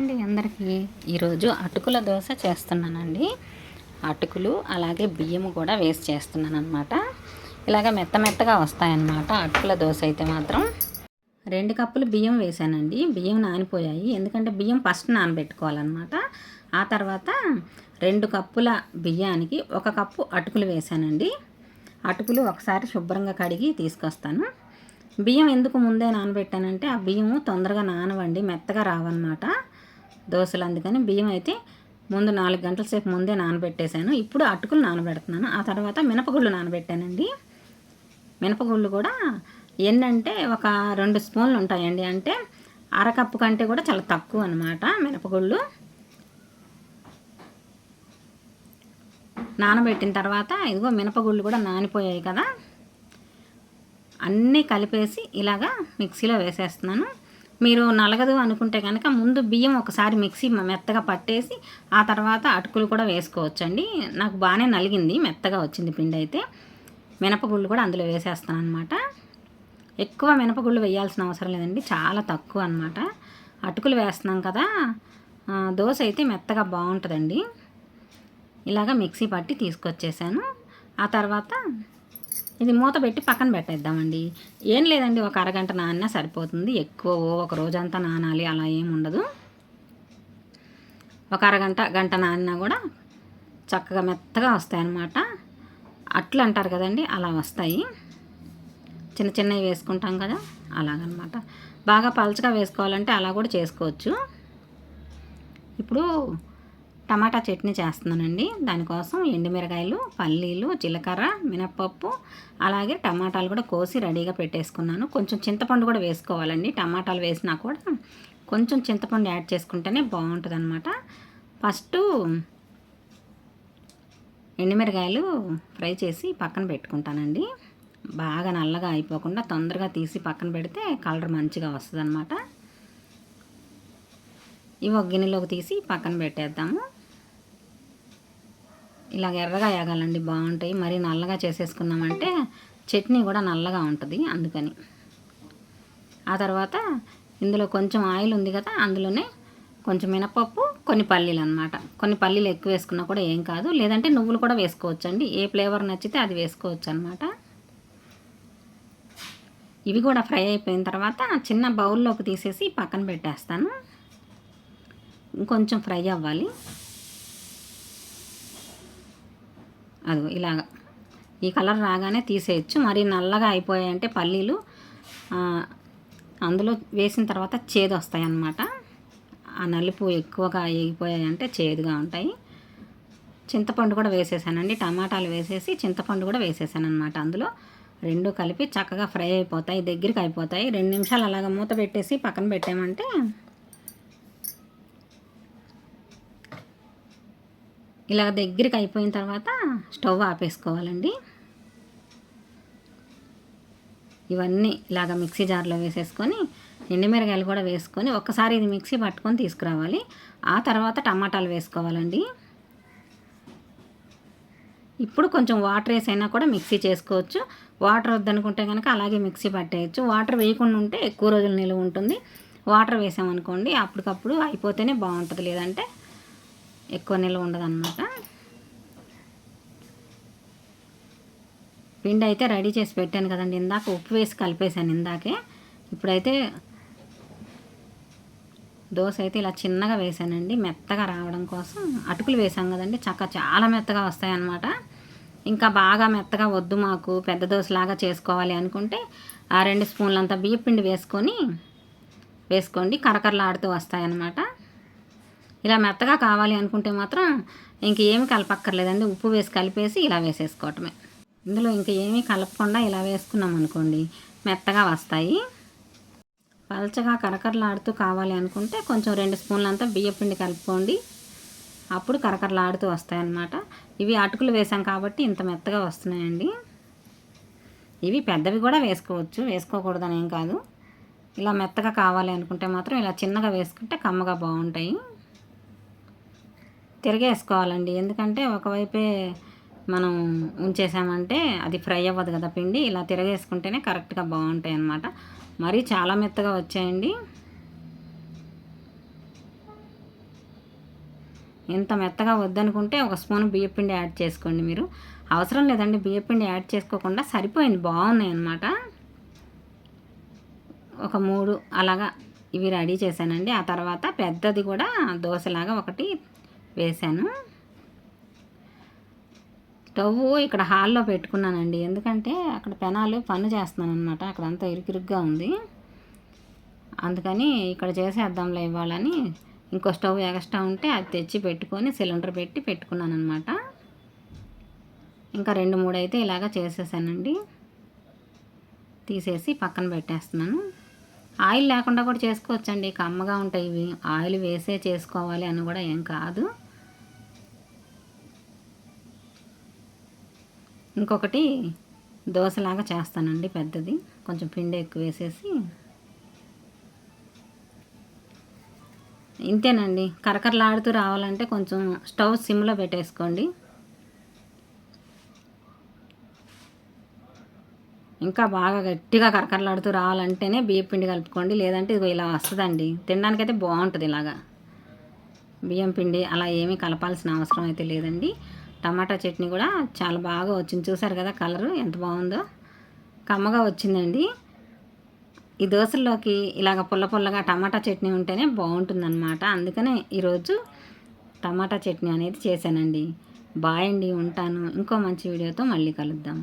అండి అందరికీ. ఈరోజు అటుకుల దోశ చేస్తున్నానండి. అటుకులు అలాగే బియ్యము కూడా వేస్ట్ చేస్తున్నాను అనమాట ఇలాగ మెత్త మెత్తగా వస్తాయన్నమాట అటుకుల దోశ అయితే మాత్రం. రెండు కప్పులు బియ్యం వేసానండి బియ్యం నానిపోయాయి. ఎందుకంటే బియ్యం ఫస్ట్ నానబెట్టుకోవాలన్నమాట. ఆ తర్వాత రెండు కప్పుల బియ్యానికి ఒక కప్పు అటుకులు వేసానండి అటుకులు ఒకసారి శుభ్రంగా కడిగి తీసుకొస్తాను. బియ్యం ఎందుకు ముందే నానబెట్టానంటే ఆ బియ్యము తొందరగా నానవండి మెత్తగా రావన్నమాట. దోశలు అందుకని బియ్యం అయితే ముందు నాలుగు గంటల సేపు ముందే నానబెట్టేశాను. ఇప్పుడు అటుకులు నానబెడుతున్నాను. ఆ తర్వాత మినపగుళ్ళు నానబెట్టానండి. మినపగుళ్ళు కూడా ఎన్నంటే ఒక రెండు స్పూన్లు ఉంటాయండి. అంటే అరకప్పు కంటే కూడా చాలా తక్కువ అనమాట మినపగుళ్ళు. నానబెట్టిన తర్వాత ఇదిగో మినపగుళ్ళు కూడా నానిపోయాయి కదా. అన్నీ కలిపేసి ఇలాగా మిక్సీలో వేసేస్తున్నాను. మీరు నలగదు అనుకుంటే కనుక ముందు బియ్యం ఒకసారి మిక్సీ మెత్తగా పట్టేసి ఆ తర్వాత అటుకులు కూడా వేసుకోవచ్చండి. నాకు బాగానే నలిగింది మెత్తగా వచ్చింది పిండి అయితే. మినపగుళ్ళు కూడా అందులో వేసేస్తాను అనమాట ఎక్కువ మినపగుళ్ళు వేయాల్సిన అవసరం లేదండి చాలా తక్కువ అనమాట అటుకులు వేస్తున్నాం కదా దోశ అయితే మెత్తగా బాగుంటుందండి. ఇలాగ మిక్సీ పట్టి తీసుకొచ్చేసాను. ఆ తర్వాత ఇది మూత పెట్టి పక్కన పెట్టేద్దామండి. ఏం లేదండి ఒక అరగంట నాన్న సరిపోతుంది. ఎక్కువ ఒక రోజంతా నానాలి అలా ఏం ఉండదు. ఒక అరగంట గంట నానినా కూడా చక్కగా మెత్తగా వస్తాయి అన్నమాట అట్లు అంటారు కదండి అలా వస్తాయి. చిన్న చిన్నవి వేసుకుంటాం కదా అలాగనమాట. బాగా పలచగా వేసుకోవాలంటే అలా కూడా చేసుకోవచ్చు. ఇప్పుడు టమాటా చట్నీ చేస్తున్నానండి. దానికోసం ఎండుమిరకాయలు పల్లీలు జీలకర్ర మినప్పప్పు అలాగే టమాటాలు కూడా కోసి రెడీగా పెట్టేసుకున్నాను. కొంచెం చింతపండు కూడా వేసుకోవాలండి. టమాటాలు వేసినా కూడా కొంచెం చింతపండు యాడ్ చేసుకుంటేనే బాగుంటుంది అనమాట ఫస్ట్ ఎండుమిరకాయలు ఫ్రై చేసి పక్కన పెట్టుకుంటానండి. బాగా నల్లగా అయిపోకుండా తొందరగా తీసి పక్కన పెడితే కలర్ మంచిగా వస్తుంది అనమాట ఇవి ఒక గిన్నెలోకి తీసి పక్కన పెట్టేద్దాము. ఇలాగ ఎర్రగా వేగాలండి బాగుంటాయి. మరి నల్లగా చేసేసుకున్నామంటే చట్నీ కూడా నల్లగా ఉంటుంది అందుకని. ఆ తర్వాత ఇందులో కొంచెం ఆయిల్ ఉంది కదా అందులోనే కొంచెం మినపప్పు కొన్ని పల్లీలు అనమాట కొన్ని పల్లీలు ఎక్కువ వేసుకున్నా కూడా ఏం కాదు. లేదంటే నువ్వులు కూడా వేసుకోవచ్చు అండి ఏ ఫ్లేవర్ నచ్చితే అది వేసుకోవచ్చు అనమాట ఇవి కూడా ఫ్రై అయిపోయిన తర్వాత చిన్న బౌల్లోకి తీసేసి పక్కన పెట్టేస్తాను. ఇంకొంచెం ఫ్రై అవ్వాలి. అది ఇలాగ. ఈ కలర్ రాగానే తీసేయచ్చు. మరి నల్లగా అయిపోయాయంటే పల్లీలు అందులో వేసిన తర్వాత చేదు వస్తాయి అన్నమాట ఆ నలుపు ఎక్కువగా ఎగిపోయాయంటే చేదుగా ఉంటాయి. చింతపండు కూడా వేసేసానండి. టమాటాలు వేసేసి చింతపండు కూడా వేసేసాను అనమాట అందులో. రెండు కలిపి చక్కగా ఫ్రై అయిపోతాయి దగ్గరికి అయిపోతాయి. రెండు నిమిషాలు అలాగ మూత పెట్టేసి పక్కన పెట్టామంటే ఇలా దగ్గరికి అయిపోయిన తర్వాత స్టవ్ ఆపేసుకోవాలండి. ఇవన్నీ ఇలాగ మిక్సీ జార్లో వేసేసుకొని ఎండుమిరకాయలు కూడా వేసుకొని ఒక్కసారి ఇది మిక్సీ పట్టుకొని తీసుకురావాలి. ఆ తర్వాత టమాటాలు వేసుకోవాలండి. ఇప్పుడు కొంచెం వాటర్ వేసైనా కూడా మిక్సీ చేసుకోవచ్చు. వాటర్ వద్దనుకుంటే కనుక అలాగే మిక్సీ పట్టేయచ్చు. వాటర్ వేయకుండా ఉంటే ఎక్కువ రోజులు నిలువ ఉంటుంది. వాటర్ వేసామనుకోండి అప్పటికప్పుడు అయిపోతేనే బాగుంటుంది. లేదంటే ఎక్కువ నిల్వ ఉండదన్నమాట. పిండి అయితే రెడీ చేసి పెట్టాను కదండి. ఇందాక ఉప్పు వేసి కలిపేశాను ఇందాకే. ఇప్పుడైతే దోశ అయితే ఇలా చిన్నగా వేసానండి మెత్తగా రావడం కోసం అటుకులు వేసాం కదండి. చక్క చాలా మెత్తగా వస్తాయన్నమాట. ఇంకా బాగా మెత్తగా వద్దు మాకు పెద్ద దోశలాగా చేసుకోవాలి అనుకుంటే ఆ రెండు స్పూన్లంతా బియ్యపిండి వేసుకొని వేసుకోండి. కరకరలాడుతూ వస్తాయన్నమాట. ఇలా మెత్తగా కావాలి అనుకుంటే మాత్రం ఇంక ఏమి కలపక్కర్లేదండి. ఉప్పు వేసి కలిపేసి ఇలా వేసేసుకోవటమే. ఇందులో ఇంక ఏమీ కలపకుండా ఇలా వేసుకున్నాం అనుకోండి మెత్తగా వస్తాయి. పలచగా కరకరలాడుతూ కావాలి అనుకుంటే కొంచెం రెండు స్పూన్లంతా బియ్యపిండి కలుపుకోండి. అప్పుడు కరకరలాడుతూ వస్తాయి అన్నమాట ఇవి అటుకులు వేసాం కాబట్టి ఇంత మెత్తగా వస్తున్నాయండి. ఇవి పెద్దవి కూడా వేసుకోవచ్చు వేసుకోకూడదని ఏం కాదు. ఇలా మెత్తగా కావాలి అనుకుంటే మాత్రం ఇలా చిన్నగా వేసుకుంటే కమ్మగా బాగుంటాయి. తిరగేసుకోవాలండి. ఎందుకంటే ఒకవైపే మనం ఉంచేసామంటే అది ఫ్రై అవ్వదు కదా పిండి. ఇలా తిరగేసుకుంటేనే కరెక్ట్గా బాగుంటాయి అన్నమాట మరీ చాలా మెత్తగా వచ్చాయండి. ఇంత మెత్తగా వద్దనుకుంటే ఒక స్పూన్ బియ్యపిండి యాడ్ చేసుకోండి మీరు. అవసరం లేదండి బియ్యపిండి యాడ్ చేసుకోకుండా సరిపోయింది బాగున్నాయి అన్నమాట ఒక మూడు అలాగా ఇవి రెడీ చేశానండి. ఆ తర్వాత పెద్దది కూడా దోశలాగా ఒకటి వేశాను. స్టవ్ ఇక్కడ హాల్లో పెట్టుకున్నానండి. ఎందుకంటే అక్కడ పెనాలు పన్ను చేస్తున్నాను అనమాట అక్కడ అంతా ఇరుకిరుగ్గా ఉంది. అందుకని ఇక్కడ చేసేద్దాంలే ఇవ్వాలని ఇంకో స్టవ్ ఎగస్ట్రా ఉంటే అది తెచ్చి పెట్టుకొని సిలిండర్ పెట్టి పెట్టుకున్నాను అనమాట ఇంకా రెండు మూడు అయితే ఇలాగ చేసేసానండి. తీసేసి పక్కన పెట్టేస్తున్నాను. ఆయిల్ లేకుండా కూడా చేసుకోవచ్చండి. కమ్మగా ఉంటాయి ఇవి. ఆయిల్ వేసే చేసుకోవాలి అని కూడా ఏం కాదు. ఇంకొకటి దోశలాగా చేస్తానండి పెద్దది. కొంచెం పిండి ఎక్కువ వేసేసి. ఇంతేనండి. కరకరలాడుతూ రావాలంటే కొంచెం స్టవ్ సిమ్లో పెట్టేసుకోండి. ఇంకా బాగా గట్టిగా కరకరలాడుతూ రావాలంటేనే బియ్యం పిండి కలుపుకోండి. లేదంటే ఇది ఇలా వస్తుందండి. తినడానికైతే బాగుంటుంది ఇలాగా. బియ్యం పిండి అలా ఏమీ కలపాల్సిన అవసరం అయితే లేదండి. టమాటా చట్నీ కూడా చాలా బాగా వచ్చింది. చూసారు కదా కలరు ఎంత బాగుందో. కమ్మగా వచ్చిందండి. ఈ దోశల్లోకి ఇలాగ పుల్ల పుల్లగా టమాటా చట్నీ ఉంటేనే బాగుంటుందన్నమాట. అందుకనే ఈరోజు టమాటా చట్నీ అనేది చేశానండి. బాయ్ అండి ఉంటాను. ఇంకో మంచి వీడియోతో మళ్ళీ కలుద్దాం.